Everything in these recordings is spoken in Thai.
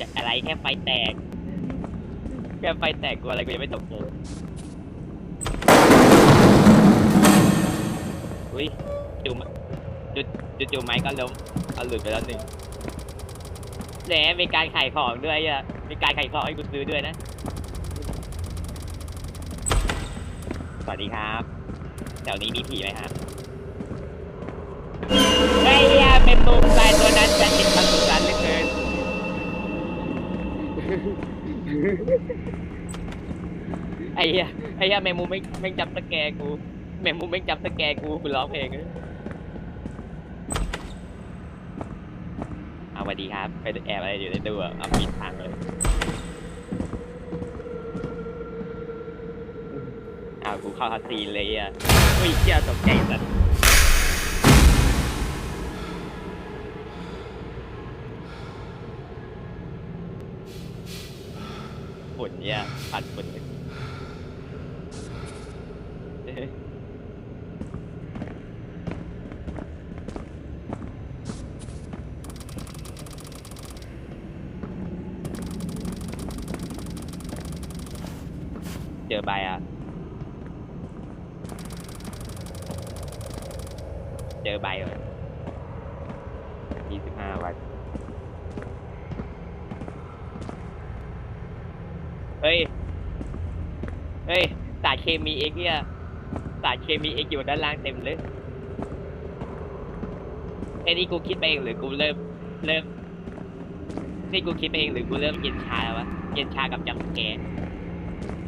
จะอะไรแค่ไฟแตก แค่ไฟแตกกูอะไรกูยังไม่ตกเลยอุ้ยจูมจุดจุดจูไม้ก็ล้มเอาหลุดไปแล้วหนึ่งแหมมีการขายของด้วยอะมีการขายของให้กูซื้อด้วยนะ สวัสดีครับแถวนี้มีผีไหมครับไอ้ยาเป็นมุมตายตัวนั้นจะติดความสุขสันต์เลือเกิน ไอ้เหี้ยไอ้เหี้ยแมงมุมไม่ไม่จับสแกร์กูแมงมุมไม่จับสแกร์กูกูร้องเพลงเลยเอาสวัสดีครับไปแอบอะไรอยู่ในตู้อะเอาปิดทางเลยเอากูเข้าคัสซีนเลยอะอุ้ยเชี่ยตกใจสัตว์ เนี่ยปัดฝุ่นเลยเจอใบอะ เจอใบเลยสิบห้าวัน เฮ้ย เฮ้ย สาร เคมีเอ็กเนี่ยสารเคมีเอ็กอยู่ด้านล่างเต็มเลยไอ้นี่กูคิดไปเองหรือกูเริ่มเริ่มนี่กูคิดไปเองหรือกูเริ่มเย็นชาแล้ววะเย็นชากับจำสแกร์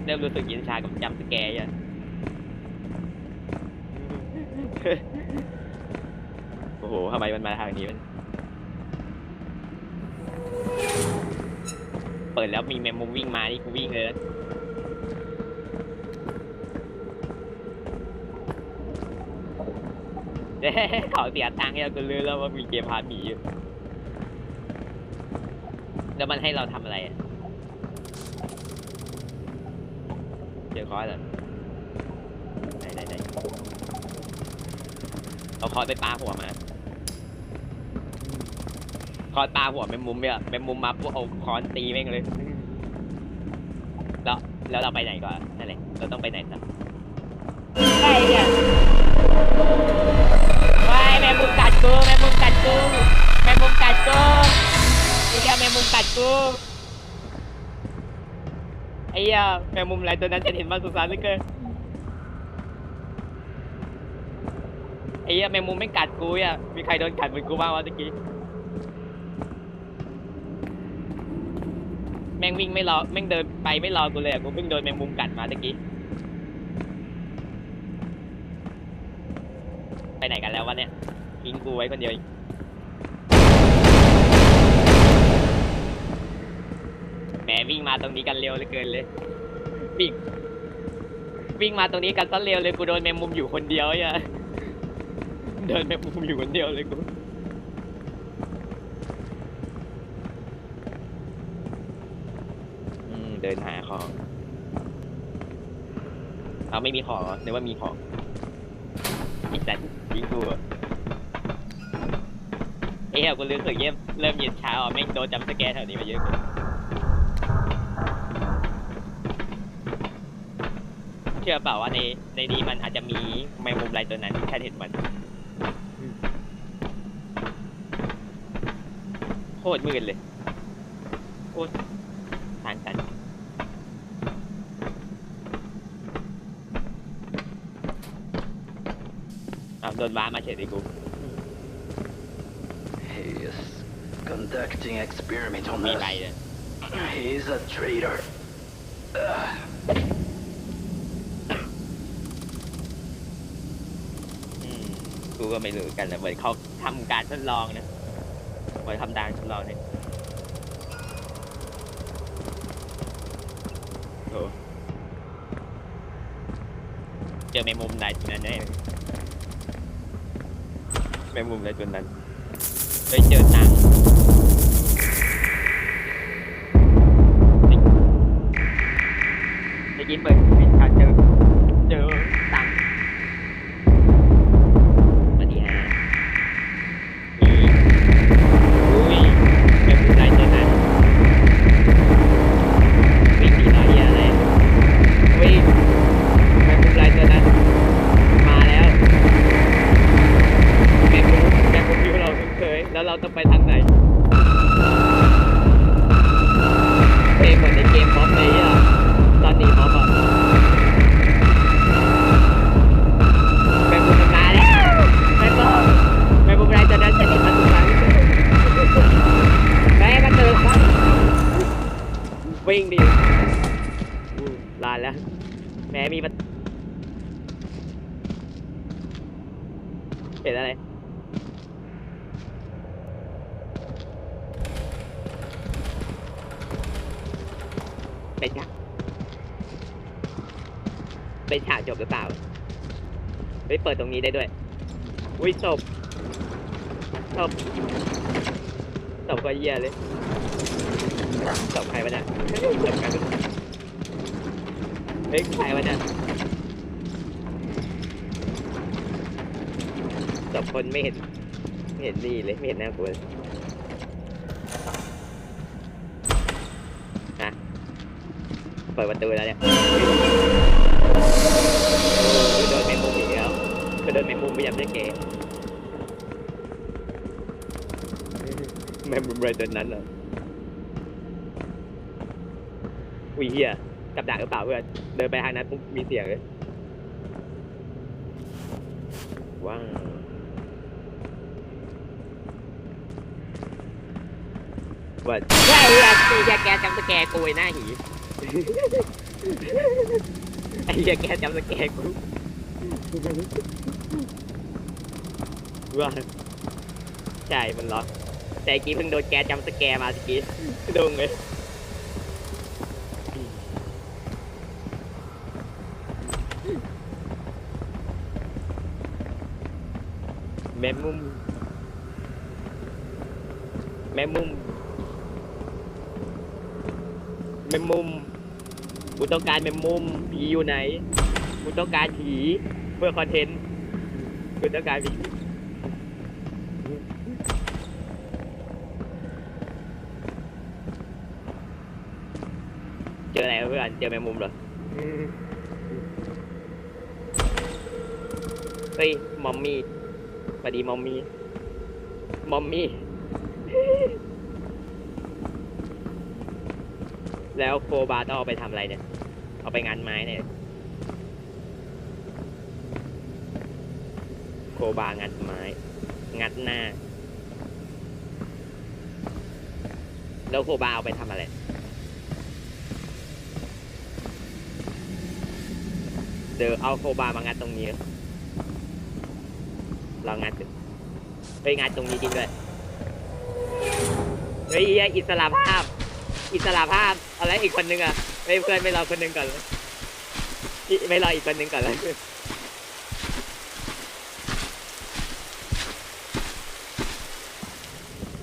เริ่มรู้สึกเย็นชากับจำสแกร์ยังโอ้โหทำไมมันมาทางนี้มัน เปิดแล้วมีแมมมุมวิ่งมา นี่กูวิ่งเลย เด้เขาเสียตังค์ให้เรากูรู้แล้วว่ามีเกมพาร์ทหมีอยู่ แล้วมันให้เราทำอะไรอะเจอคอร์สเหรอไหนไหนไหนเอาคอร์สไปปาหัวมา คอร์สปาหัวเป็นมุมเนี่ยเป็นมุมมาปุ๊บเอาคอนตีแม่งเลย แล้วแล้วเราไปไหนก่อนนั่นแหละเราต้องไปไหนต่อไอ้เนี่ย แม่มุมกัดกูแม่มุมกัดกูแม่มุมกัดกูไอ้เหี้ยแม่มุมกัดกูไอ้เหี้ยแม่มุมอะไรตัวนั้นจะเห็นมาสุสานเหลือเกินไอ้เหี้ยแม่มุมไม่กัดกูอะมีใครโดนกัดเหมือนกูบ้างวะตะกี้แม่งวิ่งไม่รอแม่งเดินไปไม่รอกูเลยอะกูเพิ่งโดนแมงมุมกัดมาตะกี้ ไปไหนกันแล้ววะเนี่ย ทิ้งกูไว้คนเดียวแหมวิ่งมาตรงนี้กันเร็วเหลือเกินเลย วิ่ง วิ่งมาตรงนี้กันซะเร็วเลยกูโดนแมงมุมอยู่คนเดียวอะเดินแมงมุมอยู่คนเดียวเลยกูเดินหาของ เอาไม่มีของเหรอนึกว่ามีของ อีสัตว์ยิงกูอะเอ้ยกูรู้สึกเยี่ยมเริ่มเย็นเช้าอะแม่งโดนจำสแกร์แถวนี้มาเยอะเกินเชื่อเปล่าว่าในในนี้มันอาจจะมีแมงมุมลายตัวนั้นที่แค่เห็นมันโคตรมืดเลยโคตรทางกัน อ้าว โดนว้ามาเฉยดิกู He is conducting experiment on มี us. ใบเลย He is a traitor. Ugh. อืมกูก็ไม่รู้กันนะเหมือนเขาทำการทดลองนะเหมือนทำการทดลองเนี่ยโอ้เจอแมงมุมใดตัวนั้นแน่ แมงมุมใดตัวนั้นไปเจอตังค์ได้ยินเปิด แล้ม่มีมันเห็นอะไรเป็นฉากเป็นฉากจบหรือเปล่าไปเปิดตรงนี้ได้ด้วย อุ้ยศพศพศพก็เยี่ยเลยศพใครวะเนี่ยศพใครวะ เฮ้ยใครวะเนี่ยศพคนไม่เห็น ไม่เห็นนี่เลย ไม่เห็นหน้ากูเลยนะเปิดประตูแล้วเนี่ยโอ้ยโดนแมงมุมอีกแล้วก็โดนแมงมุมพยายามจะแกะแมงมุมไรตัวนั้นเหรออุ้ยเฮีย กับดักหรือเปล่าเพื่อนเดินไปทางนั้นปุ๊บมีเสียงเลยว้าวว่าใช่เฮียตีแกแกจำสแกร์กูไอ้หน้าหีไอ้เหี้ยแกจำสแกร์กูว่าใช่มันล็อกแต่เมื่อกี้เพิ่งโดนแกจำสแกร์มาสกี้ดงเลย มมมุม แมมมุม แมมมุม กูต้องการแมมมุม ผีอยู่ไหน กูต้องการผีเพื่อคอนเทนต์ กูต้องการผีเจออะไรวะเพื่อน เจอแมมมุมเหรอเฮ้ยมอมมี่ส วัสดีมอมมี่มอมมี่ แล้วโคบาต้องเอาไปทำอะไรเนี่ย เอาไปงานไม้เนี่ย โคบางัดไม้ งัดหน้า แล้วโคบาเอาไปทำอะไรเดี๋ยวเอาโคบามางัดตรงนี้ เรางัดดูเฮ้ยงัดตรงนี้จริงด้วยเฮ้ยอิสระภาพ อิสระภาพอะไรอีกคนนึงอะไม่เพื่อนไม่รอคนนึงก่อนเลยไม่รออีกคนนึงก่อนเลย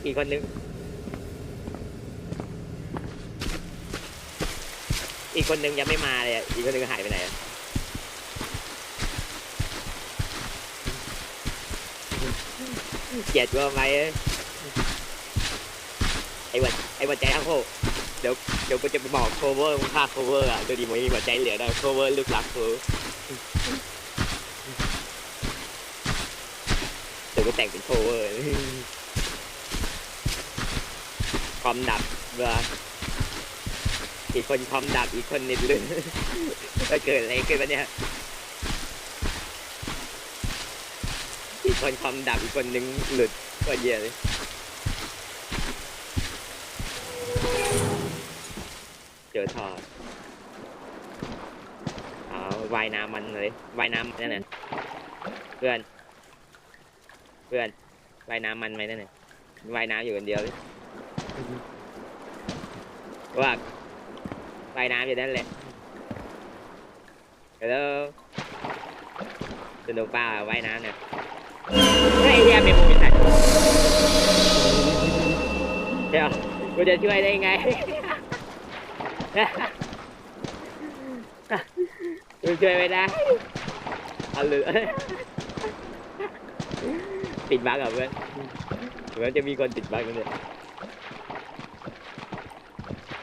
อีกคนนึงอีกคนนึงยังไม่มาเลยอะอีกคนนึงหายไปไหนอะ เกลียดกูทำไมเอ้ไอ้วันไอ้วันใจทั้งโคเดี๋ยวเดี๋ยวกูจะไปบอกโคเวอร์มึงฆ่าโคเวอร์อะดูดิมึงมีหัวใจเหลือนะโคเวอร์ลึกหลักกูเดี๋ยวกูแต่งเป็นโคเวอร์คอมดับเบื่ออีกคนคอมดับอีกคนน็ตลื่นก็เกิดอะไรขึ้นวะเนี่ย อีกคนคอมดับอีกคนนึงหลุดก็เหี้ยเลยเจอทอดเอาว่ายน้ำมันเลยว่ายน้ำนั่นน่ะเพื่อน เพื่อนว่ายน้ำมันไหมนั่นน่ะว่ายน้ำอยู่คนเดียวเลยว่าว่ายน้ำอยู่นั่นแหละแล้วสนุกป่าว่ายน้ำเนี่ย เฮ้ยเฮียเป็นมูมิสัตว์เดี๋ยวกูจะช่วยได้ไงกูช่วยไม่ได้เอาเหลือติดบั๊กเหรอเพื่อนเหมือนจะมีคนติดบั๊กกันเนี่ย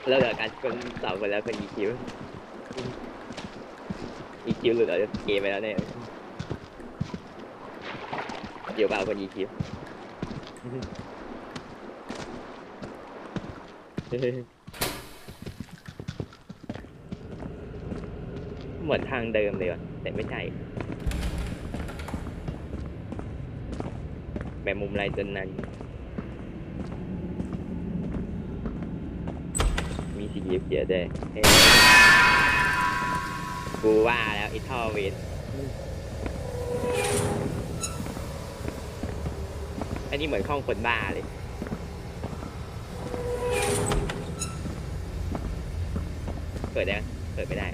แล้วเหลือการคนสองคนแล้วคนอีคิวอีคิวหลุดออกจากเกมไปแล้วเนี่ย เดี๋ยวเปล่าคนอีคิวเหมือนทางเดิมเลยว่ะแต่ไม่ใช่แบบมุมไรจนนั้น มีสีเขียวด้วยกูว่าแล้วไอ้ท่อเวท อันนี้เหมือนข้องคนบ้าเลยเปิดได้ไหมเปิดไม่ได้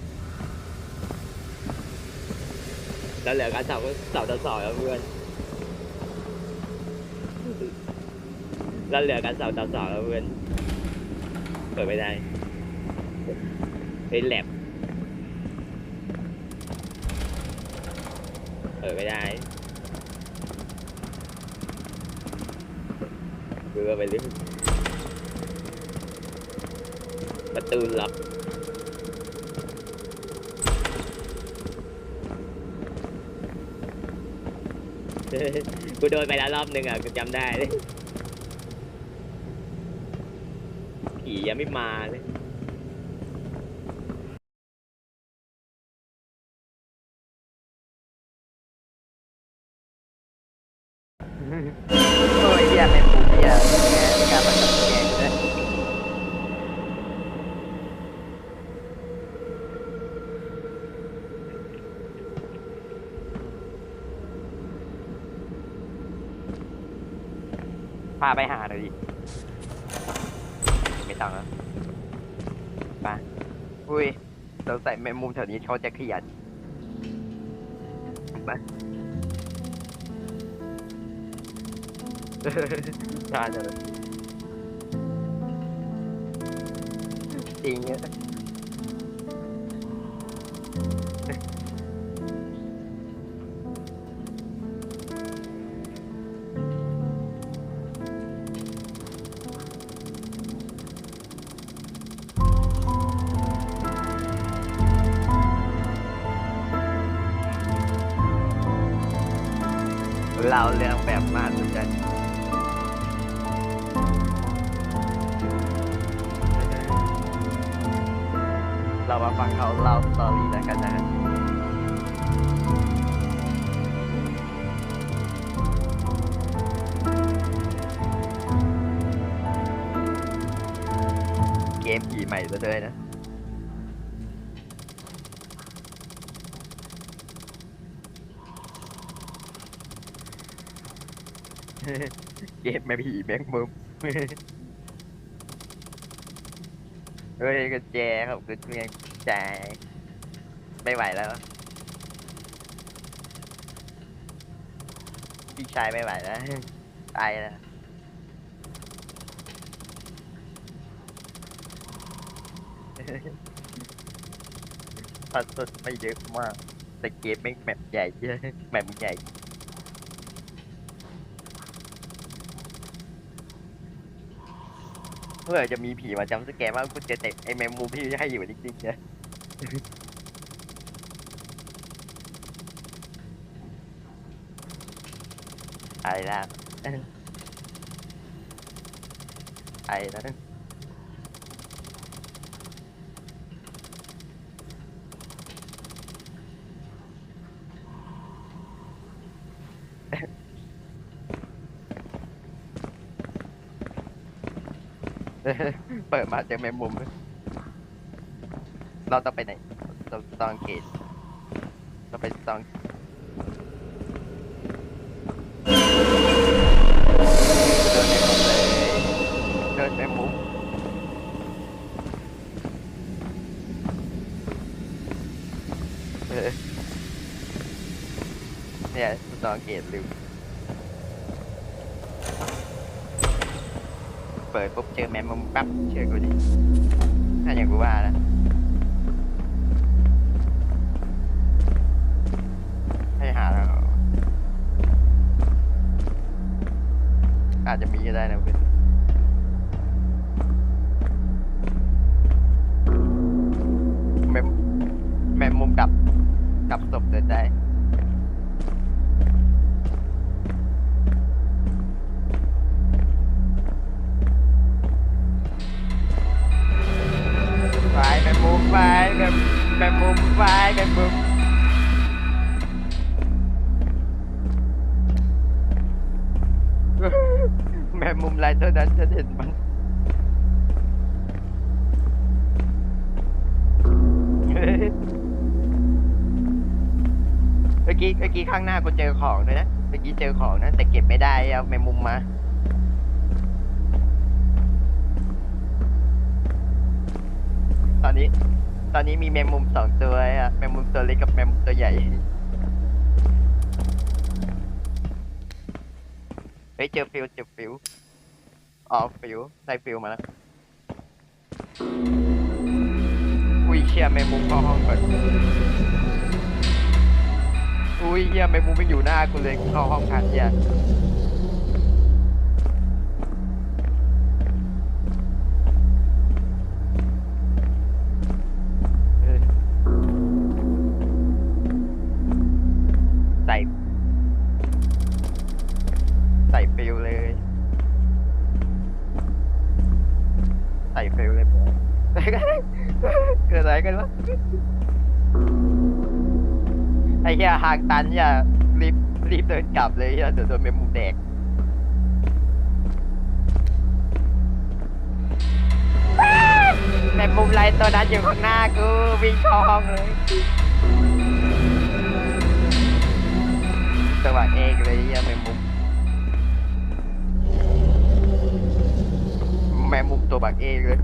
แล้วเหลือการเสาเสาต่อสองแล้วเพื่อนแล้วเหลือการเสาต่อสองแล้วเพื่อนเปิดไม่ได้เฮ้ยแลบเปิดไม่ได้ เบื่อไปเลยประตูล็อกกูโดนไปแล้วรอบหนึ่งอะกูจำได้เลยผียังไม่มาเลย พาไปหาหน่อยดิ ไม่ต้องแล้วไปอุ้ยเราใส่แมงมุมแถวนี้เขาจะขยันไปน่าจะจริงอะเราเรื่องแบบมากสุดใจเรามาฟังเขาเล่าสตอรี่แล้วกันนะฮะเกมผีใหม่ซะด้วยนะ เกมแม่ผีแมงมุมเฮ้ยกุญแจครับกุญแจไม่ไหวแล้วพี่ชายไม่ไหวแล้วตายแล้วพัสดุไม่เยอะมากแต่เกมไม่งแมปใหญ่เยอะแมปใหญ่ เพื่อจะมีผีมาจำสแกมว่าคุณจะเตะไอแมมูพี่ให้อยู่จริงๆนะไอ้ละไอ้ละ เปิดมาเจอแมงมุม เราต้องไปไหนต้องต้องเกตเราไปต้องเดินแมงมุมเนี่ยต้องเกตลืม เปิดปุ๊บเจอแมงมุมปั๊บเชื่อกูดิ น่าอย่างกูว่านะ อกี้เมื่อกี้ข้างหน้ากูเจอของด้วยนะเมื่อกี้เจอของนะแต่เก็บไม่ได้เอาแมงมุมมา ตอนนี้ ตอนนี้มีแมงมุมสองตัวอะแมงมุมตัวเล็กกับแมงมุมตัวใหญ่เฮ้ยเจอฟิวเจอฟิวอ๋อฟิวได้ฟิวมาแล้วอุ้ยเชี่ยแมงมุมเข้าห้องก่อน อุ้ยเฮียแมงมุมไม่อยู่หน้ากูเลยกูเข้าห้องทันเฮียางตันเนี่ยรีบรีบเดินกลับเลยเหี้ยเดี๋ยวโดนเมมมุมแดกแมมมุมไรตัวนั้นอยู่ข้างหน้ากูวิ่งเข้าห้องเลยสว่างเองเลยเหี้ยแมมมุมแมมมุมตัวบักเองเลย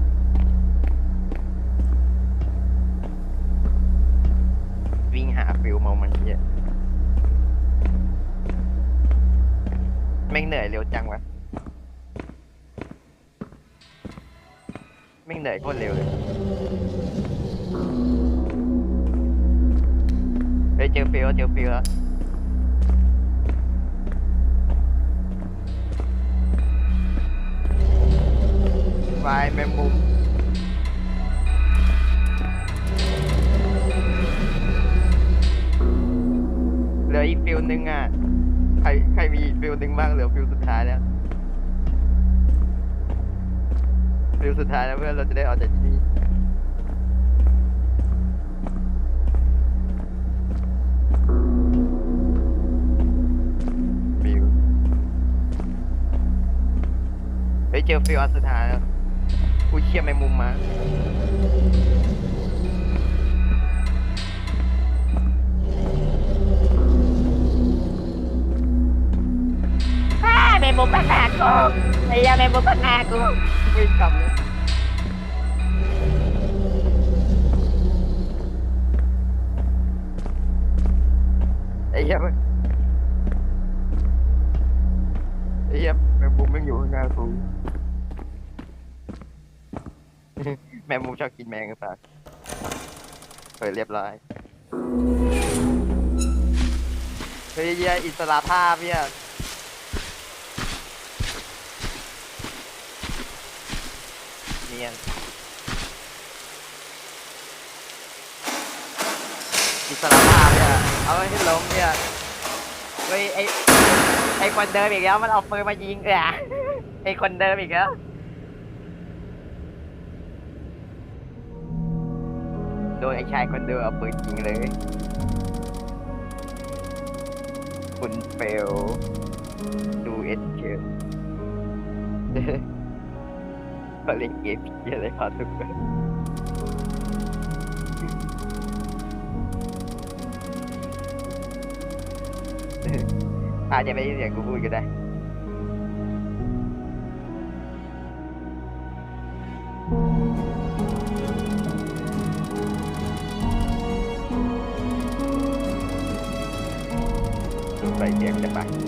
วายแมมมุมเหลืออีกฟิลหนึ่งอะ ใครใครมีอีกฟิลหนึ่งบ้างเหลือฟิลสุดท้ายแล้วฟิลสุดท้ายแล้วเพื่อนเราจะได้ออกจากที่นี่ฟิลเฮ้ยเจอฟิลอันสุดท้ายแล้ว กูเชี่ยแมงมุมมาฮ่าแมงมุมปัญหากูไอ้เหี้ยแมงมุมปัญหากูวิ่งกลับเลยไอ้เหี้ยมันไอ้เหี้ยแมงมุมแม่งอยู่ข้างหน้ากู มงมุมชอบกินแมงหรือเปล่าเปิดเรียบร้อยเฮ้ยเหี้ยอิสระภาพเนี่ยเนียนอิสระภาพเนี่ยเอาให้ล้มเนี่ยเฮ้ยไอไอคนเดิมอีกแล้วมันเอาปืนมายิงเออไอคนเดิมอีกแล้ว ไอชายคนเดิมเอาปืนยิงเลย คุณเฟลดูเอ็นเกมเขาเล่นเกมผีอะไรพาทุกคนอาจจะไม่ได้เสียงกูพูดก็ได้ ใส่